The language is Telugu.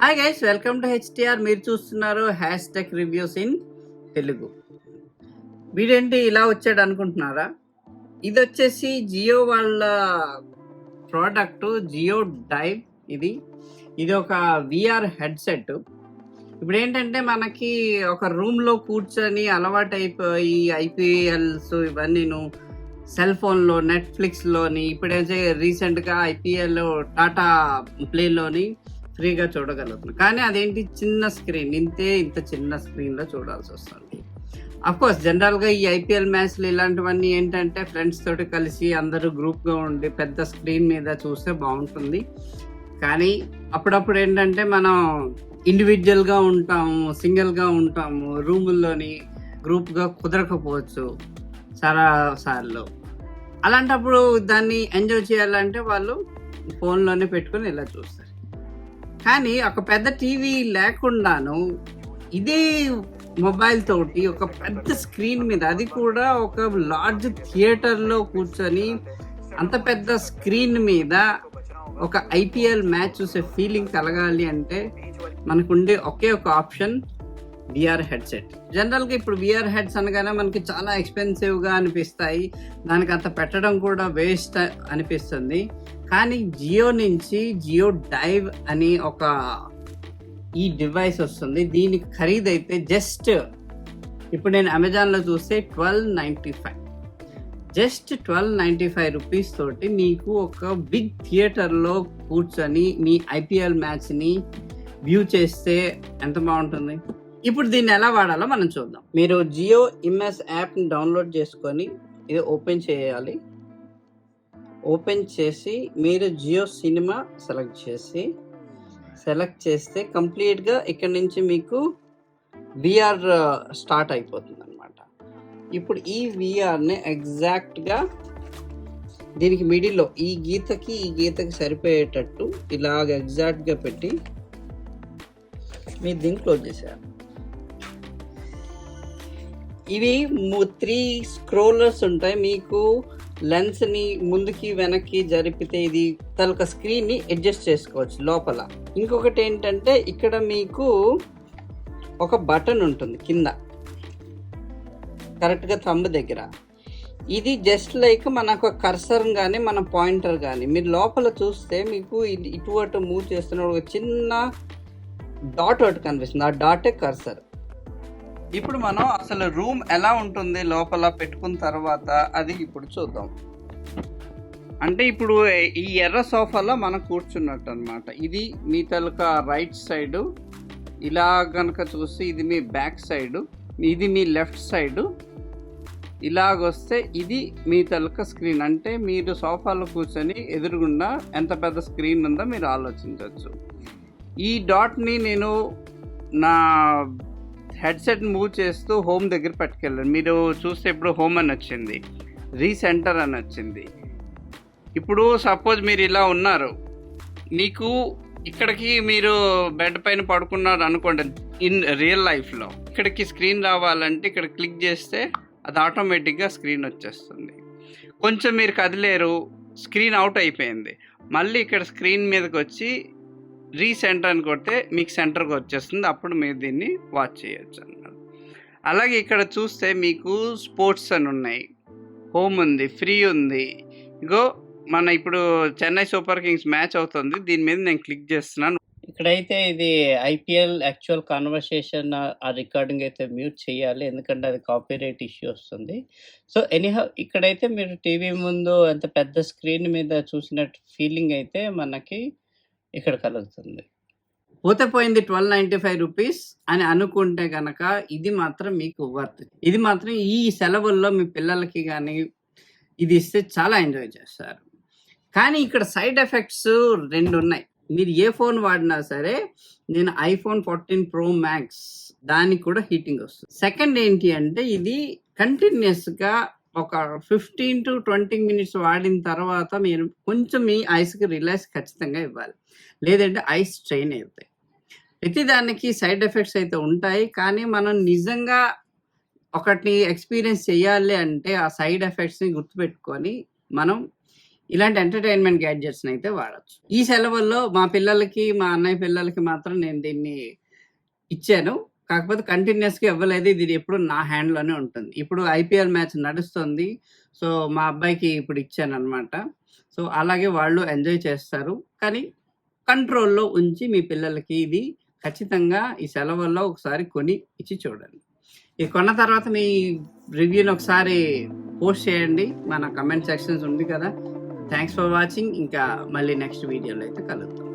Hi guys welcome to HTR మీరు చూస్తున్నారు hash tech reviews in Telugu. వీడేంటి ఇలా వచ్చాడు అనుకుంటున్నారా? ఇది వచ్చేసి జియో వాళ్ళ ప్రోడక్ట్ జియో డైవ్ ఇది. ఇది ఒక విఆర్ హెడ్సెట్ ఇప్పుడు ఏంటంటే మనకి ఒక రూమ్లో కూర్చొని అలవాటు అయిపోయి ఐపీఎల్స్ ఇవన్నీ సెల్ ఫోన్లో నెట్ఫ్లిక్స్లోని ఇప్పుడైతే రీసెంట్గా ఐపీఎల్ టాటా ప్లేలోని ఫ్రీగా చూడగలుగుతున్నాం. కానీ అదేంటి? చిన్న స్క్రీన్. ఇంతే ఇంత చిన్న స్క్రీన్లో చూడాల్సి వస్తుంది. కోర్స్ జనరల్గా ఈ ఐపీఎల్ మ్యాచ్లు ఇలాంటివన్నీ ఏంటంటే ఫ్రెండ్స్ తోటి కలిసి అందరూ గ్రూప్గా ఉండి పెద్ద స్క్రీన్ మీద చూస్తే బాగుంటుంది. కానీ అప్పుడప్పుడు ఏంటంటే మనం ఇండివిజువల్గా ఉంటాము సింగిల్గా ఉంటాము రూముల్లోని గ్రూప్గా కుదరకపోవచ్చు చాలా సార్లు. అలాంటప్పుడు దాన్ని ఎంజాయ్ చేయాలంటే వాళ్ళు ఫోన్లోనే పెట్టుకొని ఇలా చూస్తారు. కానీ ఒక పెద్ద టీవీ లేకుండాను ఇదే మొబైల్ తోటి ఒక పెద్ద స్క్రీన్ మీద అది కూడా ఒక లార్జ్ థియేటర్లో కూర్చొని అంత పెద్ద స్క్రీన్ మీద ఒక ఐపీఎల్ మ్యాచ్ చూసే ఫీలింగ్ కలగాలి అంటే మనకుండే ఒకే ఒక ఆప్షన్ విఆర్ హెడ్సెట్. జనరల్గా ఇప్పుడు విఆర్ హెడ్స్ అనగానే మనకి చాలా ఎక్స్పెన్సివ్గా అనిపిస్తాయి. దానికి అంత పెట్టడం కూడా వేస్ట్ అనిపిస్తుంది. కానీ జియో నుంచి జియో డైవ్ అని ఒక ఈ డివైస్ వస్తుంది. దీనికి ఖరీదైతే జస్ట్ ఇప్పుడు నేను అమెజాన్లో చూస్తే twelve ninety five. Just twelve ninety five rupees తోటి మీకు ఒక బిగ్ థియేటర్లో కూర్చొని మీ ఐపీఎల్ మ్యాచ్ని వ్యూ చేస్తే ఎంత బాగుంటుంది? ఇప్పుడు దీన్ని ఎలా వాడాలో మనం చూద్దాం. మీరు జియో ఎంఎస్ యాప్ని డౌన్లోడ్ చేసుకొని ఇది ఓపెన్ చేయాలి. ఓపెన్ చేసి మీరు జియో సినిమా సెలెక్ట్ చేసి సెలెక్ట్ చేస్తే కంప్లీట్గా ఇక్కడ నుంచి మీకు విఆర్ uh, స్టార్ట్ అయిపోతుంది అనమాట ఇప్పుడు ఈ విఆర్ని ఎగ్జాక్ట్గా దీనికి మిడిల్లో ఈ గీతకి ఈ గీతకి సరిపోయేటట్టు ఇలాగ ఎగ్జాక్ట్గా పెట్టి మీరు దీన్ని క్లోజ్ చేశారు ఇవి త్రీ స్క్రోలర్స్ ఉంటాయి. మీకు లెన్స్ని ముందుకి వెనక్కి జరిపితే ఇది తలక స్క్రీన్ని అడ్జస్ట్ చేసుకోవచ్చు లోపల. ఇంకొకటి ఏంటంటే ఇక్కడ మీకు ఒక బటన్ ఉంటుంది కింద. కరెక్ట్గా థంబ్ దగ్గర. ఇది జస్ట్ లైక్ మనకు కర్సర్ కానీ మన పాయింటర్ కానీ మీరు లోపల చూస్తే మీకు ఇటు అటు మూవ్ చేస్తున్న ఒక చిన్న డాట్ ఒకటి కనిపిస్తుంది. ఆ డాటే కర్సర్ ఇప్పుడు మనం అసలు రూమ్ ఎలా ఉంటుంది లోపల పెట్టుకున్న తర్వాత అది ఇప్పుడు చూద్దాం. అంటే ఇప్పుడు ఈ ఎర్ర సోఫాలో మనం కూర్చున్నట్టు అనమాట ఇది మీ తలక రైట్ సైడు ఇలా కనుక చూస్తే ఇది మీ బ్యాక్ సైడు ఇది మీ లెఫ్ట్ సైడు ఇలాగొస్తే ఇది మీ తలక స్క్రీన్ అంటే మీరు సోఫాలో కూర్చొని ఎదురుగుండా ఎంత పెద్ద స్క్రీన్ ఉందో మీరు ఆలోచించవచ్చు ఈ డాట్ని నేను నా హెడ్సెట్ మూవ్ చేస్తూ హోమ్ దగ్గర పట్టుకెళ్ళారు. మీరు చూస్తే ఇప్పుడు హోమ్ అని వచ్చింది. రీసెంటర్ అని వచ్చింది. ఇప్పుడు సపోజ్ మీరు ఇలా ఉన్నారు. నీకు ఇక్కడికి మీరు బెడ్ పైన పడుకున్నారు అనుకోండి. ఇన్ రియల్ లైఫ్లో ఇక్కడికి స్క్రీన్ రావాలంటే ఇక్కడ క్లిక్ చేస్తే అది ఆటోమేటిక్గా స్క్రీన్ వచ్చేస్తుంది. కొంచెం మీరు కదిలేరు స్క్రీన్ అవుట్ అయిపోయింది. మళ్ళీ ఇక్కడ స్క్రీన్ మీదకి వచ్చి రీసెంటర్ అని కొడితే మీకు సెంటర్కి వచ్చేస్తుంది. అప్పుడు మీరు దీన్ని వాచ్ చేయొచ్చు అన్నమాట అలాగే ఇక్కడ చూస్తే మీకు స్పోర్ట్స్ అని ఉన్నాయి. హోమ్ ఉంది ఫ్రీ ఉంది. ఇగో మన ఇప్పుడు చెన్నై సూపర్ కింగ్స్ మ్యాచ్ అవుతుంది. దీని మీద నేను క్లిక్ చేస్తున్నాను. ఇక్కడైతే ఇది ఐపీఎల్ యాక్చువల్ కాన్వర్సేషన్ ఆ రికార్డింగ్ అయితే మ్యూట్ చేయాలి. ఎందుకంటే అది కాపీరైట్ ఇష్యూ వస్తుంది. సో ఎనీహౌ ఇక్కడైతే మీరు టీవీ ముందు అంత పెద్ద స్క్రీన్ మీద చూసినట్టు ఫీలింగ్ అయితే మనకి ఇక్కడ కలుగుతుంది. పోతే పోయింది ట్వెల్వ్ నైంటీ ఫైవ్ రూపీస్ అని అనుకుంటే కనుక ఇది మాత్రం మీకు వర్త్ ఇది మాత్రం ఈ సెలవుల్లో మీ పిల్లలకి కానీ ఇది ఇస్తే చాలా ఎంజాయ్ చేస్తారు. కానీ ఇక్కడ సైడ్ ఎఫెక్ట్స్ రెండు ఉన్నాయి. మీరు ఏ ఫోన్ వాడినా సరే నేను ఐఫోన్ ఫోర్టీన్ ప్రో మ్యాక్స్ దానికి కూడా హీటింగ్ వస్తుంది. సెకండ్ ఏంటి అంటే ఇది కంటిన్యూస్గా ఒక ఫిఫ్టీన్ టు ట్వంటీ మినిట్స్ వాడిన తర్వాత మీరు కొంచెం మీ ఐస్కి రిలాక్స్ ఖచ్చితంగా ఇవ్వాలి. లేదంటే ఐస్ స్ట్రెయిన్ అవుతాయి ప్రతి దానికి సైడ్ ఎఫెక్ట్స్ అయితే ఉంటాయి. కానీ మనం నిజంగా ఒకటి ఎక్స్పీరియన్స్ చేయాలి అంటే ఆ సైడ్ ఎఫెక్ట్స్ని గుర్తుపెట్టుకొని మనం ఇలాంటి ఎంటర్టైన్మెంట్ గ్యాడ్జెట్స్ని అయితే వాడచ్చు. ఈ సెలవుల్లో మా పిల్లలకి మా అన్నయ్య పిల్లలకి మాత్రం నేను దీన్ని ఇచ్చాను. కాకపోతే కంటిన్యూస్గా ఇవ్వలేదు. ఇది ఎప్పుడు నా హ్యాండ్లోనే ఉంటుంది. ఇప్పుడు ఐపీఎల్ మ్యాచ్ నడుస్తుంది. సో మా అబ్బాయికి ఇప్పుడు ఇచ్చాను అనమాట సో అలాగే వాళ్ళు ఎంజాయ్ చేస్తారు. కానీ కంట్రోల్లో ఉంచి మీ పిల్లలకి ఇది ఖచ్చితంగా ఈ సెలవుల్లో ఒకసారి కొని ఇచ్చి చూడండి. ఇది కొన్న తర్వాత మీ రివ్యూని ఒకసారి పోస్ట్ చేయండి. మన కమెంట్ సెక్షన్స్ ఉంది కదా. థ్యాంక్స్ ఫర్ వాచింగ్ ఇంకా మళ్ళీ నెక్స్ట్ వీడియోలో అయితే కలుద్దాం.